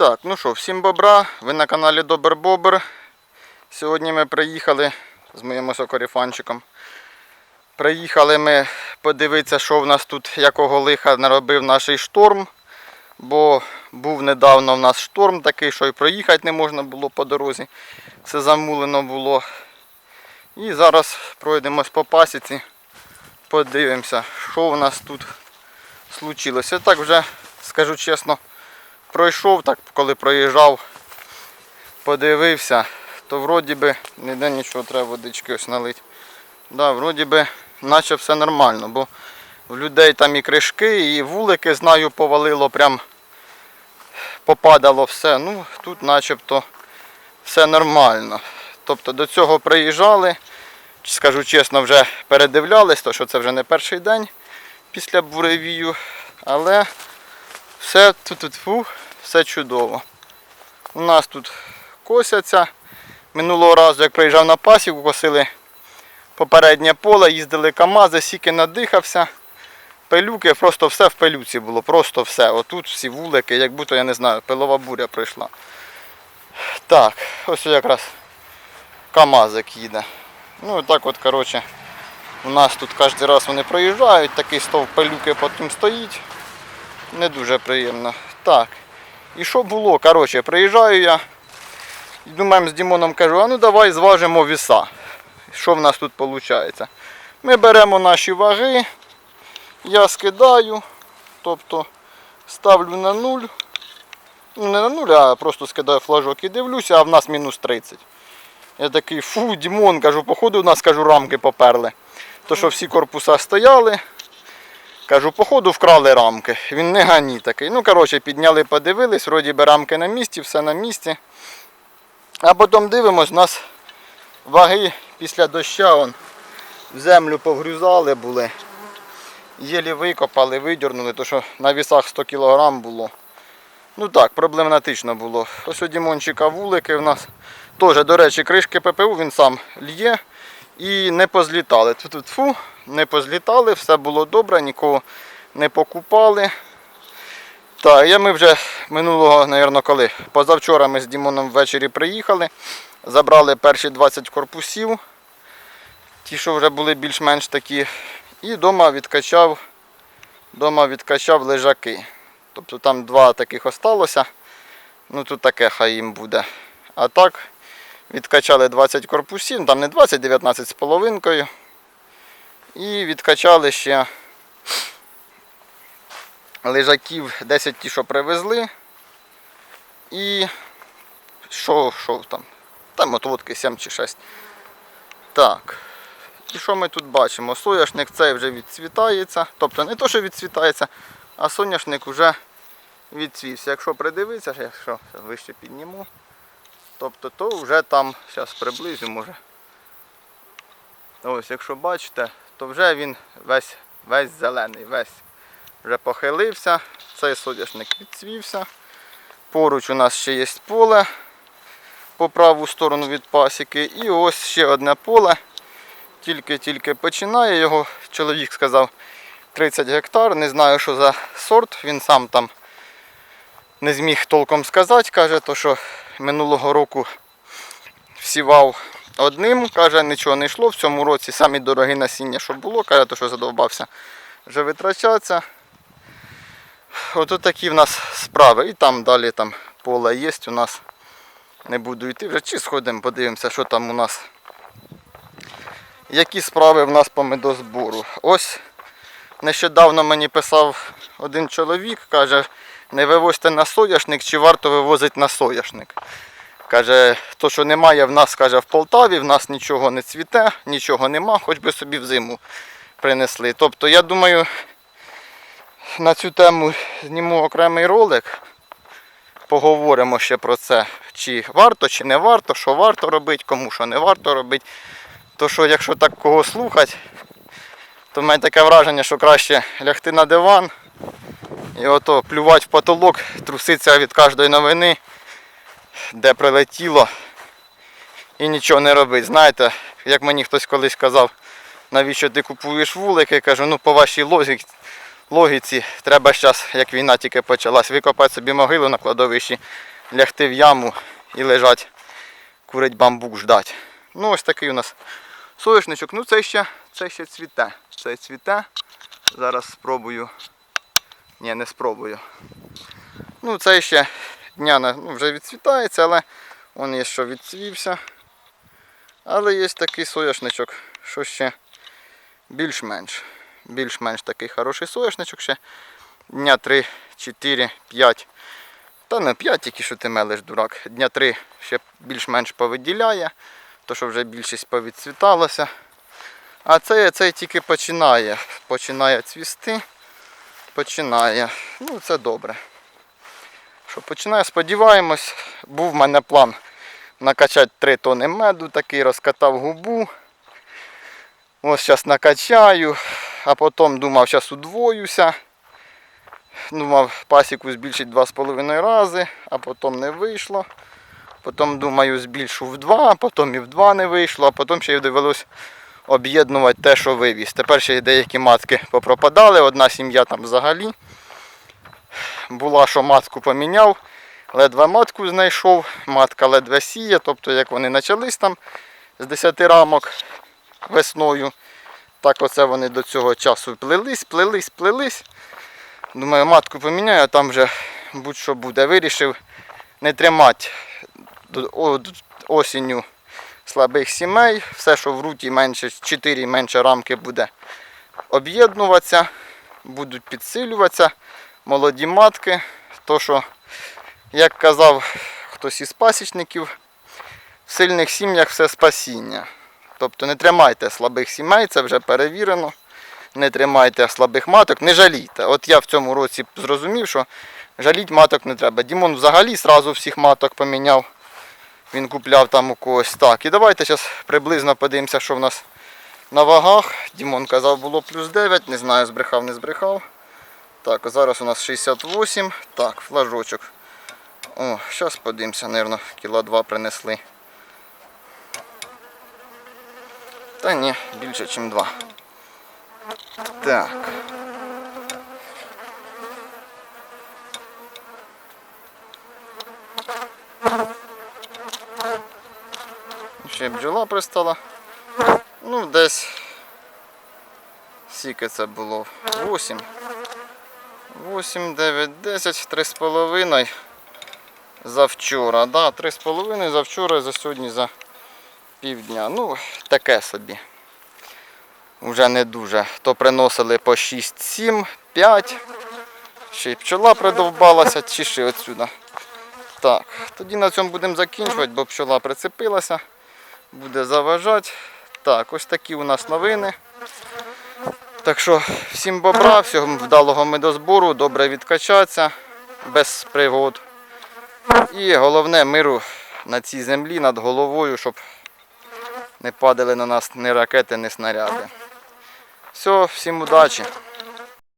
Так, ну що, всім бобра, ви на каналі Добер Бобр. Сьогодні ми приїхали з моїм сокоріфанчиком. Приїхали ми подивитися, що в нас тут, якого лиха наробив наш шторм. Бо був недавно в нас шторм такий, що й проїхати не можна було по дорозі. Все замулено було. І зараз пройдемось по пасіці, подивимося, що у нас тут случилося. Так вже, скажу чесно, пройшов, так коли проїжджав, подивився, то вроді би ніде нічого треба водички ось налити. Да, вроді би, наче все нормально, бо в людей там і кришки, і вулики, знаю, повалило, прям попадало все. Ну, тут начебто все нормально. Тобто до цього приїжджали, скажу чесно, вже передивлялись, то що це вже не перший день після буревію, але все тут фу, все чудово. У нас тут косяться. Минулого разу, як приїжджав на пасіку, косили попереднє поле, їздили КАМАЗи, сіки надихався. Пилюки, просто все в пилюці було, просто все. Отут всі вулики, як будто, я не знаю, пилова буря прийшла. Так, ось якраз КАМАЗик їде. Ну так от, коротше, у нас тут кожен раз вони проїжджають, такий стов пилюки потім стоїть. Не дуже приємно. Так. І що було? Коротше, приїжджаю я. І думаємо з Дімоном кажу, а ну давай зважимо віса. Що в нас тут виходить? Ми беремо наші ваги, я скидаю, тобто ставлю на нуль. Ну не на нуль, а просто скидаю флажок і дивлюся, а в нас мінус 30. Я такий, фу, Дімон, кажу, походу у нас кажу, рамки поперли. То що всі корпуса стояли. Кажу, походу вкрали рамки. Він не гані такий. Ну, коротше, підняли, подивились, вроді би рамки на місці, все на місці. А потім дивимось, у нас ваги після доща он, в землю повгрюзали були. Єлі викопали, видірнули, то що на вісах 100 кг було. Ну так, проблематично було. Ось у Дімончика вулики в нас. Теж, до речі, кришки ППУ він сам лє і не позлітали. Тут фу, не позлітали, все було добре, нікого не покупали. Так, я ми вже минулого, мабуть, коли позавчора ми з Дімоном ввечері приїхали, забрали перші 20 корпусів, ті, що вже були більш-менш такі, і вдома відкачав, вдома відкачав лежаки. Тобто там два таких осталося. Ну тут таке хай їм буде. А так відкачали 20 корпусів, там не 20, 19 з половинкою. І відкачали ще лежаків 10 ті, що привезли. І що, що там? Там отводки 7 чи 6. Так. І що ми тут бачимо? Соняшник цей вже відцвітається. Тобто не то, що відцвітається, а соняшник вже відцвівся. Якщо придивитися, якщо вище підніму, тобто то вже там, зараз приблизю може. Ось, якщо бачите, то вже він весь, весь зелений, весь вже похилився, цей соняшник відцвівся. Поруч у нас ще є поле по праву сторону від пасіки. І ось ще одне поле. Тільки-тільки починає. Його чоловік сказав 30 гектар. Не знаю, що за сорт. Він сам там не зміг толком сказати. Каже, то що минулого року всівав одним, каже, нічого не йшло. В цьому році самі дорогі насіння, що було, каже, то що задовбався вже витрачатися. Ото такі в нас справи. І там далі там поле є у нас. Не буду йти вже чи сходимо, подивимося, що там у нас. Які справи в нас по медозбору. Ось нещодавно мені писав один чоловік, каже, не вивозьте на соняшник, чи варто вивозити на соняшник. Каже, то, що немає в нас, каже, в Полтаві, в нас нічого не цвіте, нічого нема, хоч би собі в зиму принесли. Тобто, я думаю, на цю тему зніму окремий ролик. Поговоримо ще про це, чи варто, чи не варто, що варто робити, кому що не варто робити. То що, якщо так кого слухати, то в мене таке враження, що краще лягти на диван і ото плювати в потолок, труситися від кожної новини, де прилетіло, і нічого не робити. Знаєте, як мені хтось колись казав, навіщо ти купуєш вулики, я кажу, ну по вашій логіці, логіці треба зараз, як війна тільки почалась, викопати собі могилу на кладовищі, лягти в яму і лежать, курить бамбук ждать. Ну ось такий у нас соняшничок. Ну це ще, це ще цвіте. Це цвіте. Зараз спробую. Ні, не спробую. Ну це ще дня ну, вже відцвітається, але он є що відцвівся. Але є такий соняшничок, що ще більш-менш. Більш-менш такий хороший соняшничок ще. Дня 3, 4, 5. Та не 5 тільки що ти мелиш, дурак. Дня 3 ще більш-менш повиділяє, то що вже більшість повідцвіталося. А цей, цей тільки починає. Починає цвісти. Починає. Ну це добре. Що починає, сподіваємось, був в мене план накачати 3 тони меду, такий розкатав губу. Ось зараз накачаю, а потім думав, зараз удвоюся. Думав пасіку збільшити 2,5 рази, а потім не вийшло. Потім думаю, збільшу в 2, потім і в 2 не вийшло, а потім ще й довелось об'єднувати те, що вивіз. Тепер ще деякі матки попропадали, одна сім'я там взагалі. Була, що матку поміняв, ледве матку знайшов, матка ледве сіє, тобто як вони почались там з 10 рамок весною, так оце вони до цього часу плелись, плелись, плелись. Думаю, матку поміняю, а там вже будь-що буде. Вирішив не тримати осінню слабих сімей. Все, що в руті менше 4 менше рамки буде об'єднуватися, будуть підсилюватися молоді матки. То, що, як казав хтось із пасічників, в сильних сім'ях все спасіння. Тобто не тримайте слабих сімей, це вже перевірено. Не тримайте слабих маток, не жалійте. От я в цьому році зрозумів, що жаліть маток не треба. Дімон взагалі сразу всіх маток поміняв. Він купляв там у когось. Так, і давайте зараз приблизно подивимося, що в нас на вагах. Дімон казав, було плюс 9, не знаю, збрехав, не збрехав. Так, зараз у нас 68. Так, флажочок. О, зараз подивимося, мабуть, кіла 2 принесли. Та ні, більше, ніж 2. Так. Ще бджола пристала. Ну, десь. Скільки це було? 8. 8, 9, 10, 3,5 завчора. Да, 3,5 завчора і за сьогодні за півдня. Ну, таке собі. Вже не дуже. То приносили по 6, 7, 5. Ще й пчола придовбалася, чи ще отсюди. Так, тоді на цьому будемо закінчувати, бо пчола прицепилася, буде заважати. Так, ось такі у нас новини. Так що всім бобра, всього вдалого медозбору, добре відкачатися, без пригод. І головне миру на цій землі над головою, щоб не падали на нас ні ракети, ні снаряди. Все, всім удачі.